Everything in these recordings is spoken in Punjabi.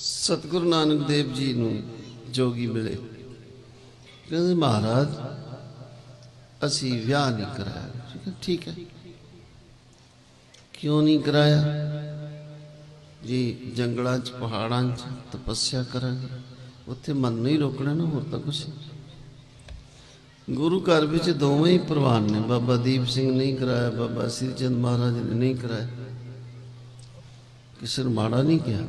ਸਤਿਗੁਰੂ ਨਾਨਕ ਦੇਵ ਜੀ ਨੂੰ ਜੋਗੀ ਮਿਲੇ। ਕਹਿੰਦੇ, ਮਹਾਰਾਜ, ਅਸੀਂ ਵਿਆਹ ਨਹੀਂ ਕਰਾਇਆ। ਠੀਕ ਹੈ ਠੀਕ ਹੈ। ਕਿਉਂ ਨਹੀਂ ਕਰਾਇਆ? ਜੀ, ਜੰਗਲਾਂ 'ਚ, ਪਹਾੜਾਂ 'ਚ ਤਪੱਸਿਆ ਕਰਾਂਗੇ। ਉੱਥੇ ਮਨ ਨੂੰ ਹੀ ਰੋਕਣਾ ਨਾ, ਹੋਰ ਤਾਂ ਕੁਛ ਗੁਰੂ ਘਰ ਵਿੱਚ ਦੋਵੇਂ ਹੀ ਪ੍ਰਵਾਨ ਨੇ। ਬਾਬਾ ਦੀਪ ਸਿੰਘ ਨਹੀਂ ਕਰਾਇਆ, ਬਾਬਾ ਸ੍ਰੀ ਚੰਦ ਮਹਾਰਾਜ ਨੇ ਨਹੀਂ ਕਰਾਇਆ। ਕਿਸੇ ਨੂੰ ਮਾੜਾ ਨਹੀਂ ਕਿਹਾ।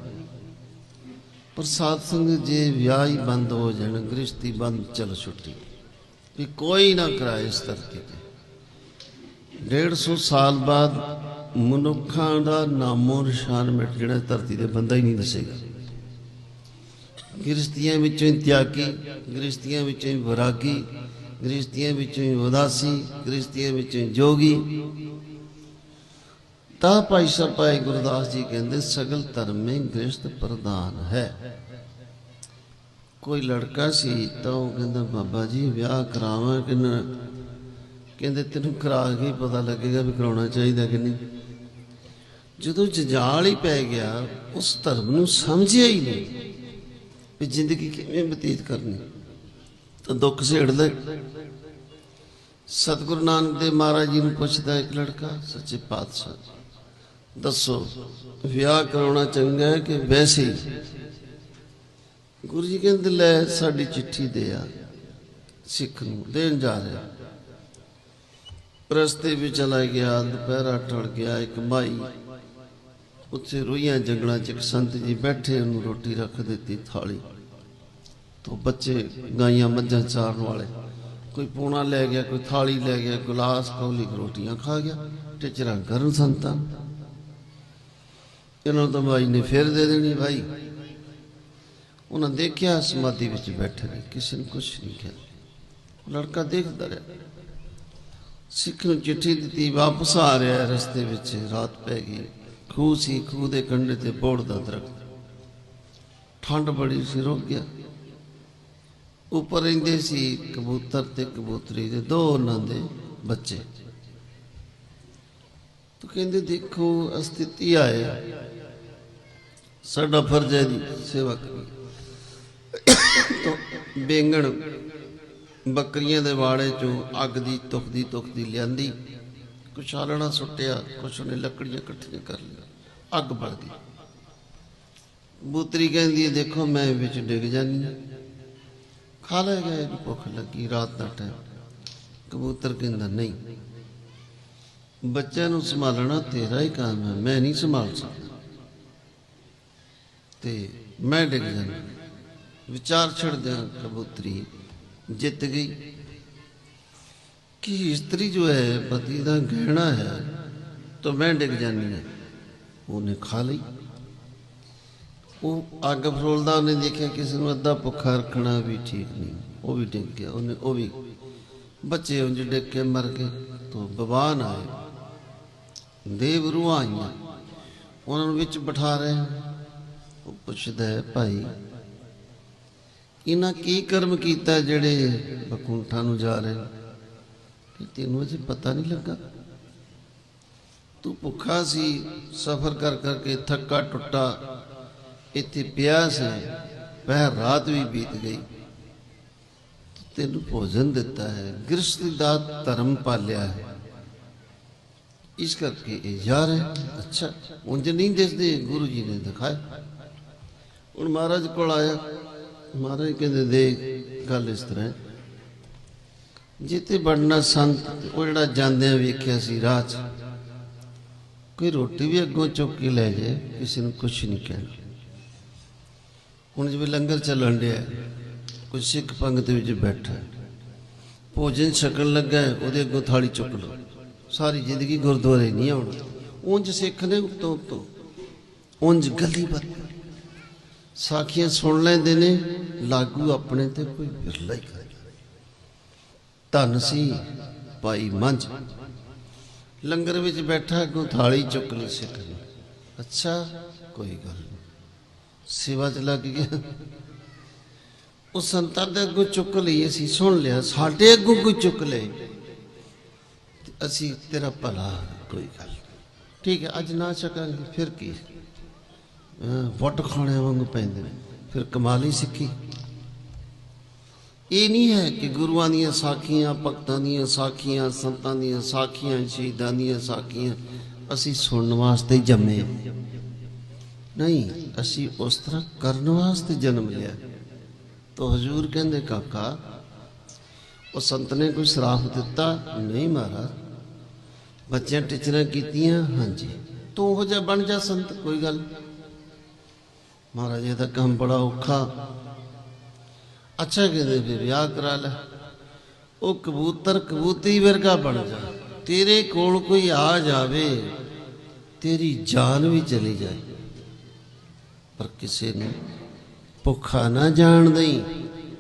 ਪਰ ਸਾਧ ਸੰਗਤ ਜੇ ਵਿਆਹ ਹੀ ਬੰਦ ਹੋ ਜਾਣ, ਗ੍ਰਸਤੀ ਬੰਦ, ਚਲ ਛੁੱਟੀ। ਵੀ ਕੋਈ ਨਾ ਕਰਾਏ ਇਸ ਧਰਤੀ ਤੇ। 150 ਸਾਲ ਬਾਅਦ ਮਨੁੱਖਾਂ ਦਾ ਨਾਮੋ ਨਿਸ਼ਾਨ ਮਿਟ ਜਿਹੜਾ ਧਰਤੀ ਤੇ ਬੰਦਾ ਹੀ ਨਹੀਂ ਦੱਸੇਗਾ। ਗ੍ਰਸਤੀਆਂ ਵਿੱਚੋਂ ਹੀ ਤਿਆਗੀ, ਗ੍ਰਸਤੀਆਂ ਵਿੱਚੋਂ ਹੀ ਵਿਰਾਗੀ, ਗ੍ਰਸਤੀਆਂ ਵਿੱਚੋਂ ਹੀ ਉਦਾਸੀ, ਗ੍ਰਸਤੀਆਂ ਵਿੱਚੋਂ ਹੀ ਜੋਗੀ। ਤਾਂ ਭਾਈ ਸਾਹਿਬ, ਭਾਈ ਗੁਰਦਾਸ ਜੀ ਕਹਿੰਦੇ, ਸਗਲ ਧਰਮ ਗ੍ਰਸਤ ਪ੍ਰਧਾਨ ਹੈ। ਕੋਈ ਲੜਕਾ ਸੀ ਤਾਂ ਉਹ ਕਹਿੰਦਾ, ਬਾਬਾ ਜੀ, ਵਿਆਹ ਕਰਾਵਾਂ ਕਿ ਨਾ? ਕਹਿੰਦੇ, ਤੈਨੂੰ ਕਰਾ ਕੇ ਪਤਾ ਲੱਗੇਗਾ ਵੀ ਕਰਾਉਣਾ ਚਾਹੀਦਾ ਕਿ ਨਹੀਂ। ਜਦੋਂ ਜਜਾਲ ਹੀ ਪੈ ਗਿਆ, ਉਸ ਧਰਮ ਨੂੰ ਸਮਝਿਆ ਹੀ ਨਹੀਂ ਵੀ ਜ਼ਿੰਦਗੀ ਕਿਵੇਂ ਬਤੀਤ ਕਰਨੀ। ਤਾਂ ਦੁੱਖ ਸੇੜਦਾ। ਸਤਿਗੁਰੂ ਨਾਨਕ ਦੇਵ ਮਹਾਰਾਜ ਜੀ ਨੂੰ ਪੁੱਛਦਾ, ਇੱਕ ਲੜਕਾ, ਸੱਚੇ ਪਾਤਸ਼ਾਹ ਦੱਸੋ। ਵਿਆਹ ਕਰਾਉਣਾ ਚੰਗਾ ਹੈ ਕਿ ਵੈਸੇ ਹੀ? ਗੁਰੂ ਜੀ ਕਹਿੰਦੇ, ਲੈ ਸਾਡੀ ਚਿੱਠੀ ਦੇ ਆ, ਸਿੱਖ ਨੂੰ ਦੇਣ ਜਾ ਰਿਹਾ। ਰਸਤੇ ਵਿੱਚ ਚਲਾ ਗਿਆ, ਦੁਪਹਿਰਾ ਟੜ ਗਿਆ, ਇੱਕ ਮਾਈ ਉੱਥੇ ਰੋਈਆਂ ਜੰਗਲਾਂ 'ਚ, ਇੱਕ ਸੰਤ ਜੀ ਬੈਠੇ, ਉਹਨੂੰ ਰੋਟੀ ਰੱਖ ਦਿੱਤੀ ਥਾਲੀ ਤੋਂ। ਬੱਚੇ ਗਾਈਆਂ ਮੱਝਾਂ ਚਾਰਨ ਵਾਲੇ, ਕੋਈ ਪੂਣਾ ਲੈ ਗਿਆ, ਕੋਈ ਥਾਲੀ ਲੈ ਗਿਆ, ਗਲਾਸ, ਕੌਲੀ, ਰੋਟੀਆਂ ਖਾ ਗਿਆ, ਟਿਚਰਾਂ ਕਰਨ ਸੰਤਾਂ। ਇਹਨਾਂ ਨੂੰ ਤਾਂ ਮਾਈ ਨੇ ਫੇਰ ਦੇ ਦੇਣੀ ਭਾਈ ਉਹਨਾਂ ਦੇਖਿਆ ਸਮਾਧੀ ਵਿੱਚ ਬੈਠੇ ਨੇ ਕਿਸੇ ਨੂੰ ਕੁਝ ਨਹੀਂ ਕਿਹਾ ਲੜਕਾ ਦੇਖਦਾ ਰਿਹਾ ਸਿੱਖ ਨੂੰ ਚਿੱਠੀ ਦਿੱਤੀ ਵਾਪਸ ਆ ਰਿਹਾ ਰਸਤੇ ਵਿੱਚ ਰਾਤ ਪੈ ਗਈ ਖੂਹ ਸੀ ਖੂਹ ਦੇ ਕੰਢੇ ਤੇ ਬੋੜ ਦਾ ਦਰਖਤ ਠੰਡ ਬੜੀ ਸੀ ਰੁਕ ਗਿਆ ਉੱਪਰ ਰਹਿੰਦੇ ਸੀ ਕਬੂਤਰ ਤੇ ਕਬੂਤਰੀ ਦੇ ਦੋ ਉਹਨਾਂ ਦੇ ਬੱਚੇ ਤੂੰ ਕਹਿੰਦੇ ਦੇਖੋ ਅਸਥਿਤੀ ਆਏ ਸਾਡਾ ਫਰਜ਼ ਹੈ ਜੀ, ਸੇਵਾ ਕਰਨੀ ਤੋਂ ਬੇਂਗਣ ਬੱਕਰੀਆਂ ਦੇ ਵਾੜੇ ਚੋਂ ਅੱਗ ਦੀ ਤੁਖਦੀ ਤੁਖਦੀ ਲਿਆਂਦੀ। ਕੁਛ ਆਲਣਾ ਸੁੱਟਿਆ, ਕੁਛ ਉਹਨੇ ਲੱਕੜੀਆਂ ਇਕੱਠੀਆਂ ਕਰ ਲਈਆਂ। ਅੱਗ ਬਲ ਗਈ। ਬੂਤਰੀ ਕਹਿੰਦੀ ਦੇਖੋ ਮੈਂ ਵਿੱਚ ਡਿੱਗ ਜਾਨੀ ਖਾ ਲੈ ਗਏ ਭੁੱਖ ਲੱਗੀ ਰਾਤ ਦਾ ਟਾਈਮ ਕਬੂਤਰ ਕਹਿੰਦਾ, ਨਹੀਂ, ਬੱਚਿਆਂ ਨੂੰ ਸੰਭਾਲਣਾ ਤੇਰਾ ਹੀ ਕੰਮ ਹੈ, ਮੈਂ ਨਹੀਂ ਸੰਭਾਲ ਸਕਦਾ। ਤੇ ਮੈਂ ਡਿੱਗ ਜਾਣਾ ਵਿਚਾਰ ਛੱਡ ਦੇ ਕਬੂਤਰੀ, ਜਿੱਤ ਗਈ। ਕਿ ਇਸਤਰੀ ਜੋ ਹੈ, ਪਤੀ ਦਾ ਗਹਿਣਾ ਹੈ, ਤਾਂ ਮੈਂ ਡਿੱਗ ਜਾਨੀ ਹੈ। ਉਹਨੇ ਖਾ ਲਈ। ਉਹ ਅੱਗ ਫਰੋਲਦਾ, ਉਹਨੇ ਦੇਖਿਆ ਕਿਸੇ ਨੂੰ ਅੱਧਾ ਭੁੱਖਾ ਰੱਖਣਾ ਵੀ ਠੀਕ ਨਹੀਂ। ਉਹ ਵੀ ਡਿੱਗ ਗਿਆ। ਉਹਨੇ ਉਹ ਵੀ ਬੱਚੇ ਉਂਝ ਡਿੱਗ ਕੇ ਮਰ ਗਏ। ਤੋਂ ਬਵਾਨ ਆਏ। ਦੇਵ ਰੂਹਾਂ ਆਈਆਂ। ਉਹਨਾਂ ਨੂੰ ਵਿੱਚ ਬਿਠਾ ਰਹੇ। ਉਹ ਪੁੱਛਦਾ ਹੈ, ਭਾਈ, ਇਹਨਾਂ ਕੀ ਕਰਮ ਕੀਤਾ ਜਿਹੜੇ ਬਕੁੰਠਾਂ ਨੂੰ ਜਾ ਰਹੇ ਨੇ? ਤੈਨੂੰ ਅਜੇ ਪਤਾ ਨਹੀਂ ਲੱਗਾ। ਤੂੰ ਭੁੱਖਾ ਸੀ, ਸਫ਼ਰ ਕਰ ਕਰਕੇ ਥੱਕਾ ਟੁੱਟਾ, ਇੱਥੇ ਪਿਆ ਸੀ ਪਹਿਰ ਰਾਤ ਵੀ ਬੀਤ ਗਈ। ਤੈਨੂੰ ਭੋਜਨ ਦਿੱਤਾ ਹੈ ਗ੍ਰਸਤੀ ਦਾ ਧਰਮ ਪਾਲਿਆ ਹੈ। ਇਸ ਕਰਕੇ ਇਹ ਯਾਰ ਅੱਛਾ, ਉਂਝ ਨਹੀਂ ਦਿਸਦੇ, ਗੁਰੂ ਜੀ ਨੇ ਦਿਖਾਇਆ। ਹੁਣ ਮਹਾਰਾਜ ਕੋਲ ਆਇਆ। ਮਹਾਰਾਜ ਕਹਿੰਦੇ ਦੇ ਗੱਲ ਇਸ ਤਰ੍ਹਾਂ ਹੈ। ਜਿੱਤੇ ਬੜਨਾ ਸੰਤ, ਉਹ ਜਿਹੜਾ ਜਾਂਦਿਆਂ ਵੇਖਿਆ ਸੀ ਰਾਹ 'ਚ, ਕੋਈ ਰੋਟੀ ਵੀ ਅੱਗੋਂ ਚੁੱਕ ਕੇ ਲੈ ਜਾਏ, ਕਿਸੇ ਨੂੰ ਕੁਝ ਨਹੀਂ ਕਹਿਣਾ। ਹੁਣ ਜਿਵੇਂ ਲੰਗਰ ਚੱਲਣ ਡਿਆ, ਕੋਈ ਸਿੱਖ ਪੰਗਤ ਵਿੱਚ ਬੈਠਾ ਭੋਜਨ ਛਕਣ ਲੱਗਾ ਉਹਦੇ ਅੱਗੋਂ ਥਾਲੀ ਚੁੱਕ ਲਓ। ਸਾਰੀ ਜ਼ਿੰਦਗੀ ਗੁਰਦੁਆਰੇ ਨਹੀਂ ਆਉਣਾ। ਉਂਝ ਸਿੱਖ ਨੇ ਉਤੋਂ ਉਤੋਂ ਉਂਝ ਗਲੀ ਬਾਤ ਸਾਖੀਆਂ ਸੁਣ ਲੈਂਦੇ ਨੇ, ਲਾਗੂ ਆਪਣੇ ਤੇ ਕੋਈ ਬਿਰਲਾ ਹੀ ਕਰੇ। ਧੰਨ ਸੀ ਭਾਈ ਮੰਝ। ਲੰਗਰ ਵਿੱਚ ਬੈਠਾ ਅੱਗੋਂ ਥਾਲੀ ਚੁੱਕ ਲਈ ਸਿੱਖ ਅੱਛਾ, ਕੋਈ ਗੱਲ ਨਹੀਂ ਸੇਵਾ ਚ ਲੱਗ ਗਿਆ। ਉਹ ਸੰਤਾਂ ਦੇ ਅੱਗੋਂ ਚੁੱਕ ਲਈ, ਅਸੀਂ ਸੁਣ ਲਿਆ, ਸਾਡੇ ਅੱਗੋਂ ਕੋਈ ਚੁੱਕ ਲੈ ਅਸੀਂ, ਤੇਰਾ ਭਲਾ, ਕੋਈ ਗੱਲ ਨਹੀਂ। ਠੀਕ ਹੈ, ਅੱਜ ਨਾ ਛਕਾਂਗੇ, ਫਿਰ ਕੀ? ਵੱਟ ਖਾਣਿਆਂ ਵਾਂਗ ਪੈਂਦੇ ਨੇ। ਫਿਰ ਕਮਾਲ ਹੀ ਸਿੱਖੀ। ਇਹ ਨਹੀਂ ਹੈ ਕਿ ਗੁਰੂਆਂ ਦੀਆਂ ਸਾਖੀਆਂ, ਭਗਤਾਂ ਦੀਆਂ ਸਾਖੀਆਂ, ਸੰਤਾਂ ਦੀਆਂ ਸਾਖੀਆਂ, ਸ਼ਹੀਦਾਂ ਦੀਆਂ ਸਾਖੀਆਂ ਅਸੀਂ ਸੁਣਨ ਵਾਸਤੇ ਜੰਮੇ ਨਹੀਂ, ਅਸੀਂ ਉਸ ਤਰ੍ਹਾਂ ਕਰਨ ਵਾਸਤੇ ਜਨਮ ਲਿਆ। ਤੋ ਹਜੂਰ ਕਹਿੰਦੇ, ਕਾਕਾ, ਉਹ ਸੰਤ ਨੇ ਕੋਈ ਸਰਾਫ ਦਿੱਤਾ? ਨਹੀਂ ਮਹਾਰਾਜ। ਬੱਚਿਆਂ ਟੀਚਰਾਂ ਕੀਤੀਆਂ? ਹਾਂਜੀ। ਤੂੰ ਉਹ ਜਿਹਾ ਬਣ ਜਾ ਸੰਤ, ਕੋਈ ਗੱਲ ਨੀ। ਮਹਾਰਾਜ, ਇਹ ਤਾਂ ਕੰਮ ਬੜਾ ਔਖਾ। ਅੱਛਾ ਕਹਿੰਦੇ ਵੀ ਵਿਆਹ ਕਰਾ ਲੈ। ਉਹ ਕਬੂਤਰ ਕਬੂਤੀ ਵਰਗਾ ਬਣ ਜਾ। ਤੇਰੇ ਕੋਲ ਕੋਈ ਆ ਜਾਵੇ, ਤੇਰੀ ਜਾਨ ਵੀ ਚਲੀ ਜਾਏ। ਪਰ ਕਿਸੇ ਨੂੰ ਭੁੱਖਾ ਨਾ ਜਾਣ ਦੇਈ।